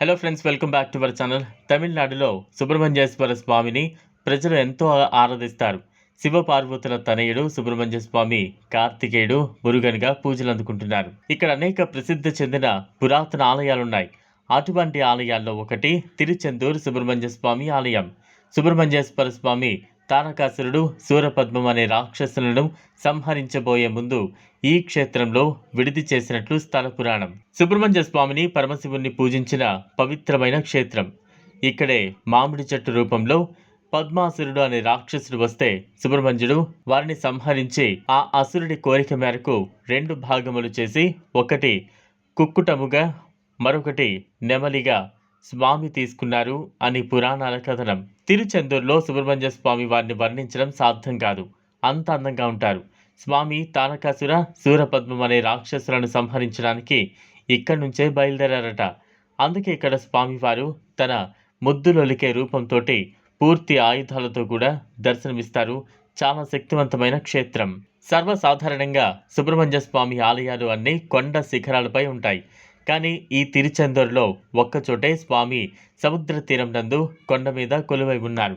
Hello friends welcome back to our channel తమిళనాడులో సుబ్రహ్మణ్యేశ్వర స్వామిని ప్రజలు ఎంతో ఆరాధిస్తారు. శివ పార్వతుల తనయుడు సుబ్రహ్మణ్య స్వామి కార్తికేయుడు మురుగన్గా పూజలు అందుకుంటున్నారు. ఇక్కడ అనేక ప్రసిద్ధి చెందిన పురాతన ఆలయాలున్నాయి. అటువంటి ఆలయాల్లో ఒకటి తిరుచెందూరు సుబ్రహ్మణ్య స్వామి ఆలయం. సుబ్రహ్మణ్యేశ్వర స్వామి తారకాసురుడు సూరపద్మం అనే రాక్షసులను సంహరించబోయే ముందు ఈ క్షేత్రంలో విడిది చేసినట్లు స్థల పురాణం. సుబ్రహ్మణ్య స్వామిని పరమశివుణ్ణి పూజించిన పవిత్రమైన క్షేత్రం. ఇక్కడే మామిడి చెట్టు రూపంలో పద్మాసురుడు అనే రాక్షసుడు వస్తే సుబ్రహ్మణ్యుడు వారిని సంహరించి ఆ అసురుడి కోరిక మేరకు రెండు భాగములు చేసి ఒకటి కుక్కుటముగా మరొకటి నెమలిగా స్వామి తీసుకున్నారు అని పురాణాల కథనం. తిరుచెందూరులో సుబ్రహ్మణ్య స్వామి వారిని వర్ణించడం సాధ్యం కాదు. అంత అందంగా ఉంటారు. స్వామి తారకాసుర సూరపద్మం అనే రాక్షసులను సంహరించడానికి ఇక్కడి నుంచే బయలుదేరారట. అందుకే ఇక్కడ స్వామివారు తన ముద్దులొలికే రూపంతో పూర్తి ఆయుధాలతో కూడా దర్శనమిస్తారు. చాలా శక్తివంతమైన క్షేత్రం. సర్వసాధారణంగా సుబ్రహ్మణ్య స్వామి ఆలయాలు అన్నీ కొండ శిఖరాలపై ఉంటాయి. కానీ ఈ తిరుచెందూరులో ఒక్కచోటే స్వామి సముద్ర తీరం నందు కొండ మీద కొలువై ఉన్నారు.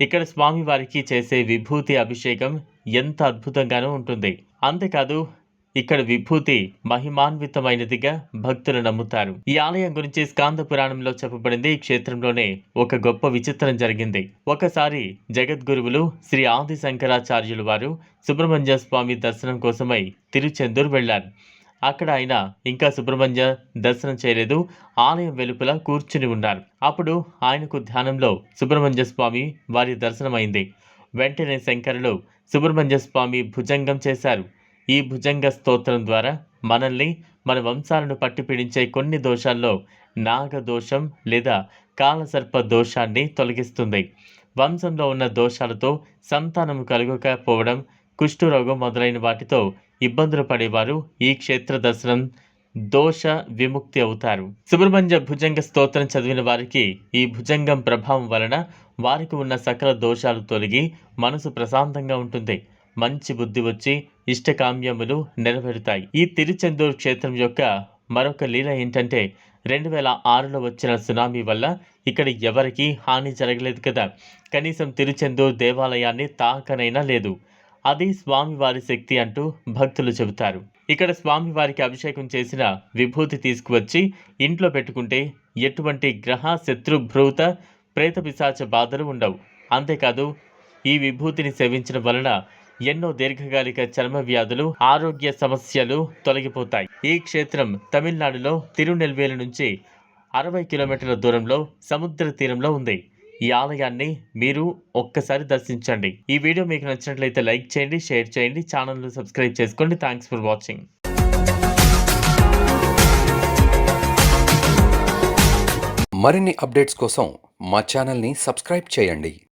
ఇక్కడ స్వామి వారికి చేసే విభూతి అభిషేకం ఎంత అద్భుతంగానూ ఉంటుంది. అంతేకాదు ఇక్కడ విభూతి మహిమాన్వితమైనదిగా భక్తులు నమ్ముతారు. ఈ ఆలయం గురించి స్కాంద పురాణంలో చెప్పబడింది. ఈ క్షేత్రంలోనే ఒక గొప్ప విచిత్రం జరిగింది. ఒకసారి జగద్గురువులు శ్రీ ఆది శంకరాచార్యులు వారు సుబ్రహ్మణ్య స్వామి దర్శనం కోసమై తిరుచెందూరు వెళ్ళారు అక్కడ ఆయన ఇంకా సుబ్రహ్మణ్య దర్శనం చేయలేదు. ఆలయం వెలుపల కూర్చుని ఉన్నారు. అప్పుడు ఆయనకు ధ్యానంలో సుబ్రహ్మణ్య స్వామి వారి దర్శనమైంది. వెంటనే శంకరులు సుబ్రహ్మణ్య స్వామి భుజంగం చేశారు. ఈ భుజంగ స్తోత్రం ద్వారా మనల్ని మన వంశాలను పట్టిపీడించే కొన్ని దోషాల్లో నాగ దోషం లేదా కాలసర్ప దోషాన్ని తొలగిస్తుంది. వంశంలో ఉన్న దోషాలతో సంతానం కలుగకపోవడం కుష్ఠరోగం మొదలైన వాటితో ఇబ్బందులు పడేవారు. ఈ క్షేత్ర దర్శనం దోష విముక్తి అవుతారు. సుబ్రహ్మణ్య భుజంగ స్తోత్రం చదివిన వారికి ఈ భుజంగం ప్రభావం వలన వారికి ఉన్న సకల దోషాలు తొలగి మనసు ప్రశాంతంగా ఉంటుంది. మంచి బుద్ధి వచ్చి ఇష్టకామ్యములు నెరవేరుతాయి. ఈ తిరుచెందూరు క్షేత్రం యొక్క మరొక లీల ఏంటంటే రెండు వేల ఆరులో వచ్చిన సునామీ వల్ల ఇక్కడ ఎవరికీ హాని జరగలేదు కదా. కనీసం తిరుచెందూరు దేవాలయాన్ని తాకనైనా లేదు. అది స్వామివారి శక్తి అంటూ భక్తులు చెబుతారు. ఇక్కడ స్వామివారికి అభిషేకం చేసిన విభూతి తీసుకువచ్చి ఇంట్లో పెట్టుకుంటే ఎటువంటి గ్రహ శత్రుభ్రూత ప్రేత పిశాచ బాధలు ఉండవు. అంతేకాదు ఈ విభూతిని సేవించడం వలన ఎన్నో దీర్ఘకాలిక చర్మ వ్యాధులు ఆరోగ్య సమస్యలు తొలగిపోతాయి. ఈ క్షేత్రం తమిళనాడులో తిరునెల్వేలి నుంచి అరవై కిలోమీటర్ల దూరంలో సముద్ర తీరంలో ఉంది. ఈ ఆలయాన్ని మీరు ఒక్కసారి దర్శించండి. ఈ వీడియో మీకు నచ్చినట్లయితే లైక్ చేయండి షేర్ చేయండి ఛానల్ను సబ్స్క్రైబ్ చేసుకోండి. థ్యాంక్స్ ఫర్ వాచింగ్ మరిన్ని అప్డేట్స్ కోసం మా ఛానల్ని సబ్స్క్రైబ్ చేయండి.